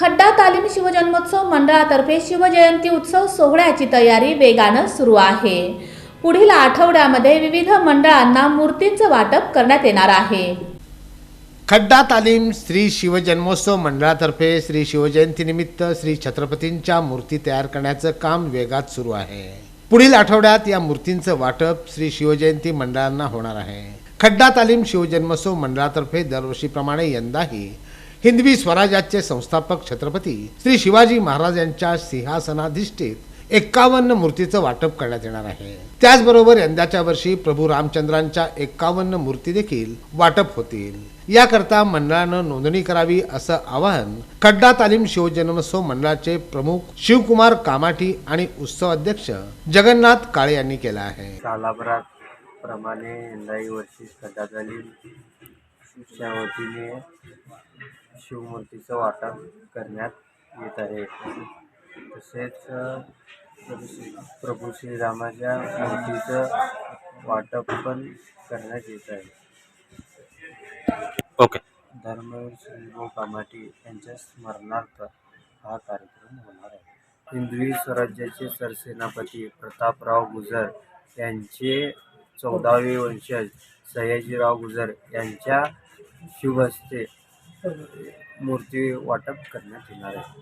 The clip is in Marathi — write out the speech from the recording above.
खड्डा तालीम शिवजन्मोत्सव मंडळातर्फे शिवजयंती उत्सव सोहळ्याची तयारी वेगानं सुरू आहे. पुढील आठवड्यामध्ये विविध मंडळांना मूर्तींचं वाटप करण्यात येणार आहे. खड्डा तालीम श्री शिवजन्मोत्सव मंडळातर्फे श्री शिवजयंतीनिमित्त श्री छत्रपतींच्या मूर्ती तयार करण्याचं काम वेगात सुरू आहे. पुढील आठवड्यात या मूर्तींचं वाटप श्री शिवजयंती मंडळांना होणार आहे. खड्डा तालीम शिवजन्मोत्सव मंडळातर्फे दरवर्षीप्रमाणे यंदाही हिंदवी स्वराज्याचे संस्थापक छत्रपती श्री शिवाजी महाराज यांच्या सिंहासनाधिष्ठित एक्कावन्न मूर्तीचं वाटप करण्यात येणार आहे. त्याचबरोबर यंदाच्या वर्षी प्रभू रामचंद्रांच्या एक्कावन्न मूर्ती देखील वाटप होतील. याकरता मंडळानं नोंदणी करावी असं आवाहन खड्डा तालीम शिवजन्मोत्सव मंडळाचे प्रमुख शिवकुमार कामाठी आणि उत्सव अध्यक्ष जगन्नाथ काळे यांनी केला आहे. प्रमाणे यंदाही वर्षी खड्डा तालीम च्या वतीने शिवमूर्तीचं वाटप करण्यात येत आहे. तसेच प्रभू श्रीरामाच्या मूर्तीचं वाटप पण करण्यात येत आहे. ओके. धर्मवीर श्रीभाऊ कामाटी यांच्या स्मरणार्थ हा कार्यक्रम होणार आहे. हिंदवी स्वराज्याचे सरसेनापती प्रतापराव गुजर यांचे चौदावे वंशज सयाजीराव गुजर यांच्या शुभ हस्ते मूर्ती वाटप करण्यात येणार आहे.